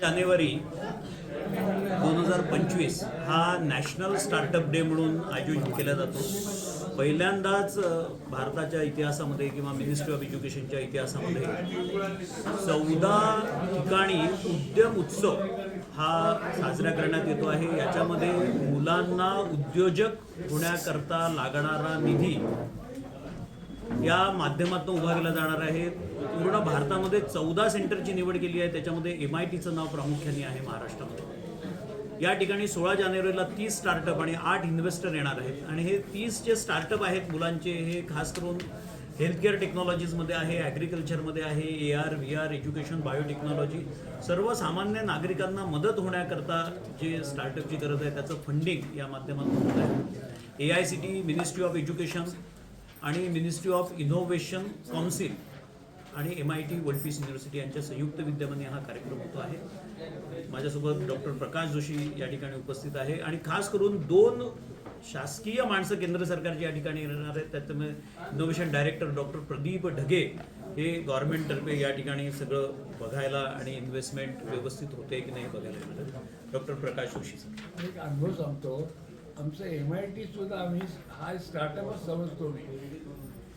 जानेवारी दोन हजार पंचवीस हा नॅशनल स्टार्टअप डे म्हणून आयोजित केला जातो. पहिल्यांदाच भारताच्या इतिहासामध्ये किंवा मिनिस्ट्री ऑफ एज्युकेशनच्या इतिहासामध्ये चौदा ठिकाणी उद्यम उत्सव हा साजरा करण्यात येतो आहे. याच्यामध्ये मुलांना उद्योजक होण्याकरता लागणारा निधी या माध्यमातून उभा केला जाणार आहे. पूर्ण भारतामध्ये चौदा सेंटरची निवड केली आहे. त्याच्यामध्ये एम आय टीचं नाव प्रामुख्याने आहे महाराष्ट्रामध्ये. या ठिकाणी सोळा जानेवारीला तीस स्टार्टअप आणि आठ इन्व्हेस्टर येणार आहेत. आणि हे तीस जे स्टार्टअप आहेत मुलांचे हे खास करून हेल्थकेअर टेक्नॉलॉजीजमध्ये आहे ॲग्रिकल्चरमध्ये आहे A R V R education biotechnology सर्वसामान्य नागरिकांना मदत होण्याकरता जे स्टार्टअपची गरज आहे त्याचं फंडिंग या माध्यमातून होत आहे. A I C T ministry of education आणि मिनिस्ट्री ऑफ इनोव्हेशन काउन्सिल आणि M I T world peace university यांच्या संयुक्त विद्यमाने हा कार्यक्रम होतो आहे. माझ्यासोबत डॉक्टर प्रकाश जोशी या ठिकाणी उपस्थित आहे आणि खास करून दोन शासकीय माणसं केंद्र सरकारची या ठिकाणी येणार आहेत. त्याच्यामुळे innovation director doctor Pradeep Dhage हे गव्हर्नमेंटतर्फे या ठिकाणी सगळं बघायला आणि इन्व्हेस्टमेंट व्यवस्थित होते की नाही बघायला येणार डॉक्टर प्रकाश जोशी सर. एक अनुभव सांगतो. आमचं एम आय टी सुद्धा आम्ही हा स्टार्टअपच समजतो मी.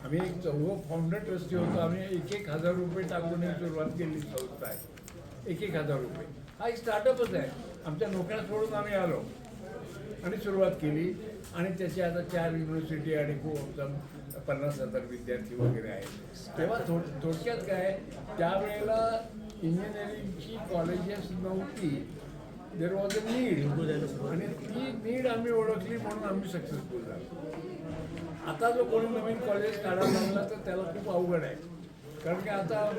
आम्ही एक चौघं फाउंडर ट्रस्टी होतो. आम्ही एक एक हजार रुपये टाकून सुरुवात केली संस्था आहे. एक एक हजार रुपये. हा एक स्टार्टअपच आहे. आमच्या नोकऱ्या सोडून आम्ही आलो. आणि सुरुवात केली. आणि त्याची आता चार युनिव्हर्सिटी आणि खूप जण पन्नास हजार विद्यार्थी वगैरे आहेत. तेव्हा थो थोडक्यात काय त्यावेळेला इंजिनिअरिंगची कॉलेजेस नव्हती. देर वॉज अ नीड आणि ती नीड आम्ही ओळखली म्हणून आम्ही सक्सेसफुल झालो. आता जो कोणी नवीन कॉलेज काढायला लागला तर त्याला खूप अवघड आहे. कारण की आता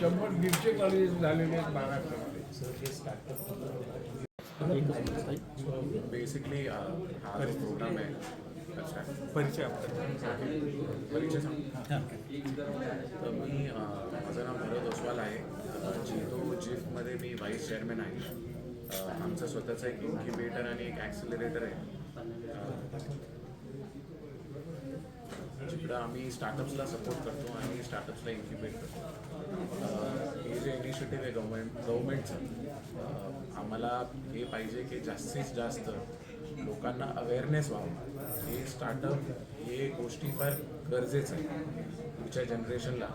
शंभर दीडशे कॉलेज झालेले आहेत महाराष्ट्रामध्ये. बेसिकली हा जो प्रोग्राम आहे अच्छा परिचय आपला परिचय सांग. तर मी माझं नाव भरत ओसवाल आहे. अ, जितो जिफमध्ये मी व्हाईस चेअरमॅन आहे. आमचं स्वतःचं एक इन्क्युबेटर आणि एक ॲक्सिलरेटर आहे. जिकडं आम्ही स्टार्टअप्सला सपोर्ट करतो आणि स्टार्टअप्सला इन्क्युबेट करतो. हे जे इनिशिएटिव्ह आहे गव्हर्मेंट गव्हर्मेंटचं आम्हाला हे पाहिजे की जास्तीत जास्त लोकांना अवेअरनेस व्हावं. हे स्टार्टअप हे गोष्टी फार गरजेचं आहे. पुढच्या जनरेशनला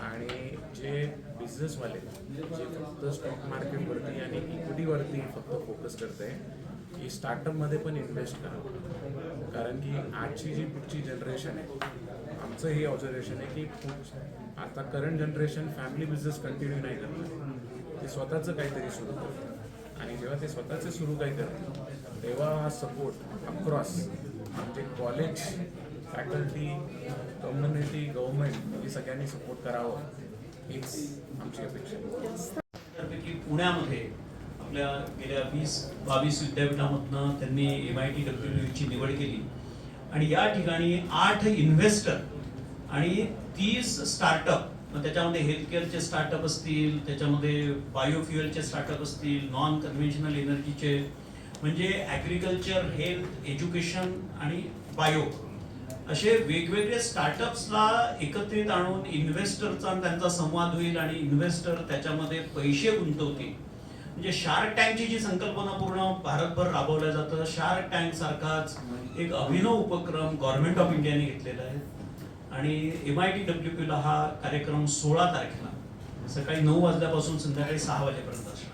आणि जे बिझनेसवाले जे फक्त स्टॉक मार्केटवरती आणि इक्विटीवरती फक्त फोकस करते की स्टार्टअपमध्ये पण इन्व्हेस्ट करा. कारण की आजची जी पुढची जनरेशन आहे आमचं हे ऑब्झर्वेशन आहे की आता current generation family business continue नाही करणार. ते स्वतःचं काहीतरी सुरू करतात आणि जेव्हा ते स्वतःचं सुरू काही करतात तेव्हा हा सपोर्ट अक्रॉस म्हणजे कॉलेज फॅकल्टी कम्युनिटी गव्हर्नमेंट हे सगळ्यांनी सपोर्ट करावं हीच आमची अपेक्षा त्यापैकी पुण्यामध्ये आपल्या गेल्या वीस बावीस विद्यापीठामधनं त्यांनी एम आय टी डब्ल्यूची निवड केली. आणि या ठिकाणी आठ इन्व्हेस्टर आणि तीस स्टार्टअप मग त्याच्यामध्ये हेल्थकेअरचे स्टार्टअप असतील त्याच्यामध्ये बायोफ्युएलचे स्टार्टअप असतील नॉन कन्व्हेन्शनल एनर्जीचे म्हणजे ॲग्रिकल्चर हेल्थ एज्युकेशन आणि बायो असे वेगवेगळे स्टार्टअप्सला एकत्रित आणून इन्व्हेस्टरचा त्यांचा संवाद होईल आणि इन्व्हेस्टर त्याच्यामध्ये पैसे गुंतवतील. म्हणजे शार्क टँकची जी संकल्पना पूर्ण भारतभर राबवल्या जातं शार्क टँक सारखाच एक अभिनव उपक्रम गव्हर्नमेंट ऑफ इंडियाने घेतलेला आहे. आणि एम आय टी डब्ल्यू पीला हा कार्यक्रम सोळा तारखेला सकाळी नऊ वाजल्यापासून संध्याकाळी सहा वाजेपर्यंत असणार.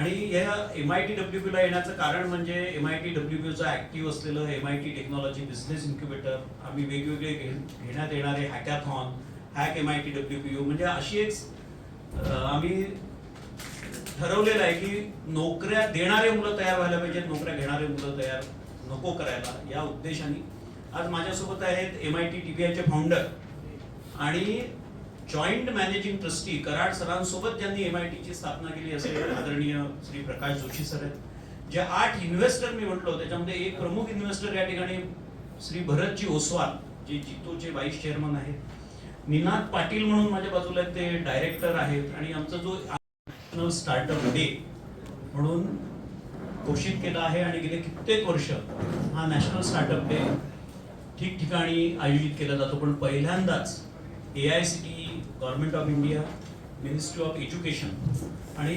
आणि या एम आय टी डब्ल्यू पीला येण्याचं कारण म्हणजे एम आय टी डब्ल्यू पीचं ऍक्टिव्ह असलेलं M I T technology business incubator आम्ही वेगवेगळे घेण्यात येणारे hackathon hack M I T W P U म्हणजे अशी एक आम्ही ठरवलेलं आहे की नोकऱ्या देणारे मुलं तयार व्हायला पाहिजेत नोकऱ्या घेणारे मुलं तयार नको करायला या उद्देशाने. आज माझ्यासोबत आहेत M I T T P आयचे फाउंडर आणि जॉईंट मॅनेजिंग ट्रस्टी कराड सरांसोबत त्यांनी एम आय टीची स्थापना केली असे आदरणीय श्री प्रकाश जोशी सर आहेत. जे आठ इन्व्हेस्टर मी म्हटलो त्याच्यामध्ये एक प्रमुख इन्व्हेस्टर या ठिकाणी श्री भरतजी ओसवाल जे जितोचे व्हाईस चेअरमन आहेत. निनाद पाटील म्हणून माझ्या बाजूला ते डायरेक्टर आहेत. आणि आमचा जो नॅशनल स्टार्टअप डे म्हणून घोषित केला आहे आणि गेले कित्येक वर्ष हा नॅशनल स्टार्टअप डे ठिकठिकाणी आयोजित केला जातो. पण पहिल्यांदाच A I C T government of India ministry of education आणि